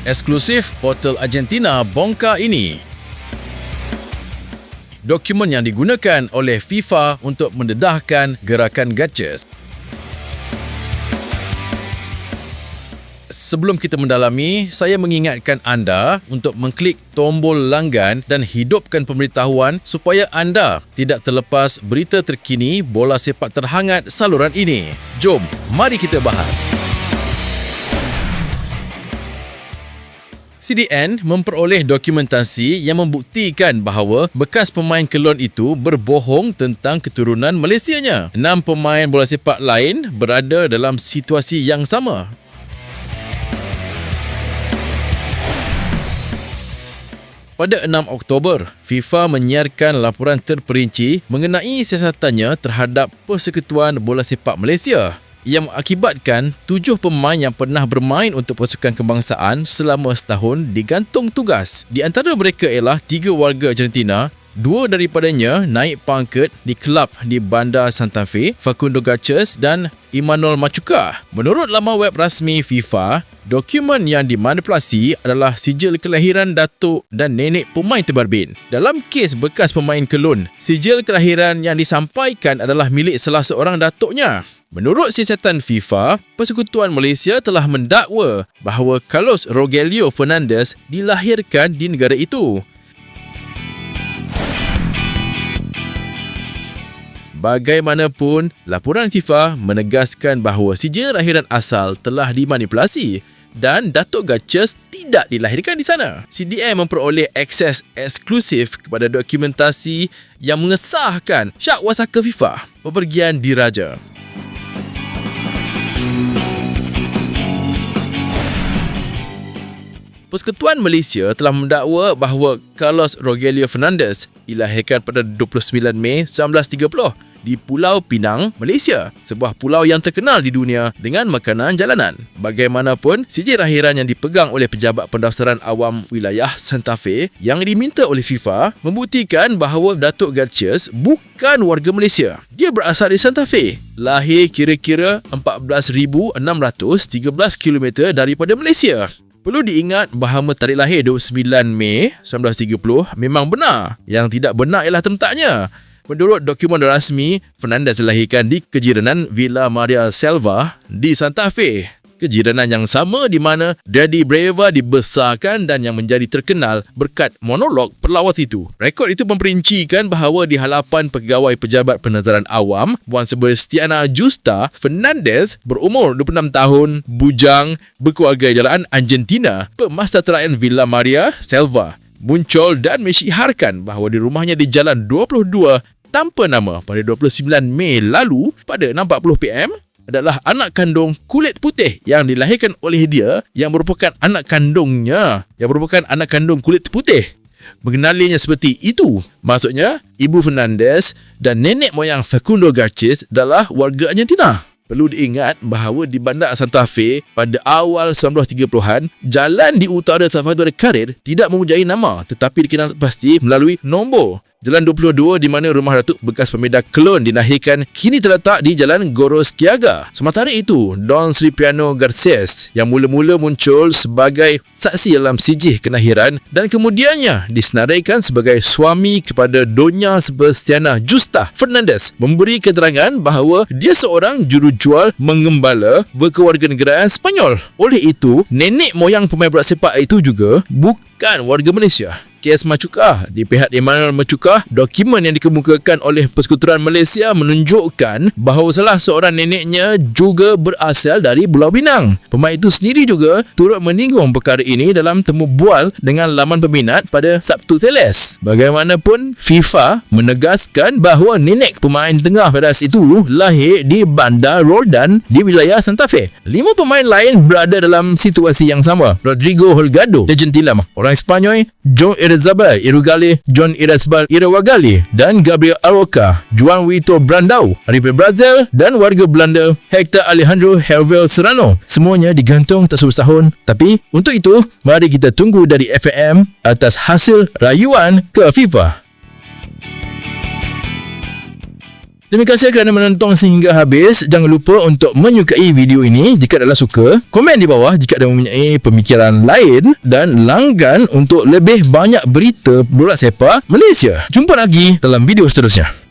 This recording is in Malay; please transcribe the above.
Eksklusif portal Argentina bongkar ini. Dokumen yang digunakan oleh FIFA untuk mendedahkan gerakan gachas. Sebelum kita mendalami, saya mengingatkan anda untuk mengklik tombol langgan dan hidupkan pemberitahuan supaya anda tidak terlepas berita terkini bola sepak terhangat saluran ini. Jom, mari kita bahas. CDN memperoleh dokumentasi yang membuktikan bahawa bekas pemain kelon itu berbohong tentang keturunan Malaysianya. Enam pemain bola sepak lain berada dalam situasi yang sama. Pada 6 Oktober, FIFA menyiarkan laporan terperinci mengenai siasatannya terhadap Persekutuan Bola Sepak Malaysia yang mengakibatkan tujuh pemain yang pernah bermain untuk pasukan kebangsaan selama setahun digantung tugas. Di antara mereka ialah tiga warga Argentina Dua daripadanya naik pangkat di kelab di Bandar Santa Fe, Facundo Garces dan Emmanuel Machuca. Menurut laman web rasmi FIFA, dokumen yang dimanipulasi adalah sijil kelahiran datuk dan nenek pemain terbabit. Dalam kes bekas pemain kelun, sijil kelahiran yang disampaikan adalah milik salah seorang datuknya. Menurut siasatan FIFA, Persekutuan Malaysia telah mendakwa bahawa Carlos Rogelio Fernandez dilahirkan di negara itu. Bagaimanapun, laporan FIFA menegaskan bahawa sijil lahiran asal telah dimanipulasi dan Datuk Gachas tidak dilahirkan di sana. CDM memperoleh akses eksklusif kepada dokumentasi yang mengesahkan syak wasaka FIFA bepergian diraja. Persekutuan Malaysia telah mendakwa bahawa Carlos Rogelio Fernandez dilahirkan pada 29 Mei 1930 di Pulau Pinang, Malaysia, sebuah pulau yang terkenal di dunia dengan makanan jalanan. Bagaimanapun, sijil lahiran yang dipegang oleh pejabat pendaftaran awam wilayah Santa Fe yang diminta oleh FIFA membuktikan bahawa Datuk Garcias bukan warga Malaysia. Dia berasal dari Santa Fe, lahir kira-kira 14,613 km daripada Malaysia. Perlu diingat bahawa tarikh lahir 29 Mei 1930 memang benar. Yang tidak benar ialah tempatnya. Menurut dokumen rasmi, Fernandez dilahirkan di kejiranan Villa Maria Selva di Santa Fe. Kejiranan yang sama di mana Daddy Breva dibesarkan dan yang menjadi terkenal berkat monolog perlawas itu. Rekod itu memperincikan bahawa di halapan pegawai pejabat penazaran awam, Puan Sebastiana Justa, Fernandez berumur 26 tahun, bujang, berkeluarga jalan Argentina, pemasyarakatan Villa Maria Selva muncul dan mensyiharkan bahawa di rumahnya di Jalan 22 tanpa nama pada 29 Mei lalu pada 6.40 PM adalah anak kandung kulit putih yang dilahirkan oleh dia yang merupakan anak kandungnya yang merupakan anak kandung kulit putih. Mengenalinya seperti itu. Maksudnya ibu Fernandez dan nenek moyang Facundo Garces adalah warga Argentina. Perlu diingat bahawa di bandar Santa Fe pada awal 1930-an, jalan di utara Salvador Karir tidak mempunyai nama tetapi dikenal pasti melalui nombor Jalan 22 di mana rumah Datuk bekas pemedah klon dinahirkan kini terletak di Jalan Goros Kiaga. Sementara itu, Don Sripiano Garces yang mula-mula muncul sebagai saksi dalam sijih kenahiran dan kemudiannya disenaraikan sebagai suami kepada Donya Sebastiana Justa Fernandez memberi keterangan bahawa dia seorang jurujual mengembala berkewarganegaraan Spanyol. Oleh itu, nenek moyang pemain bola sepak itu juga bukan warga Malaysia kes Machuka. Di pihak Emmanuel Machuka, dokumen yang dikemukakan oleh Persekutuan Malaysia menunjukkan bahawa salah seorang neneknya juga berasal dari Pulau Pinang. Pemain itu sendiri juga turut menyinggung perkara ini dalam temu bual dengan laman peminat pada Sabtu Teles. Bagaimanapun, FIFA menegaskan bahawa nenek pemain tengah pedas itu lahir di Bandar Roldan di wilayah Santa Fe. Lima pemain lain berada dalam situasi yang sama. Rodrigo Holgado, legend tilam, orang Spanyol, John Irazabal Irugali, John Irazbal Irawagali dan Gabriel Aroca, Juan Wito Brandau daripada Brazil dan warga Belanda Hector Alejandro Hervel Serrano. Semuanya digantung tak tahun. Tapi untuk itu, mari kita tunggu dari FAM atas hasil rayuan ke FIFA. Terima kasih kerana menonton sehingga habis. Jangan lupa untuk menyukai video ini jika adalah suka. Komen di bawah jika ada mempunyai pemikiran lain dan langgan untuk lebih banyak berita bola sepak Malaysia. Jumpa lagi dalam video seterusnya.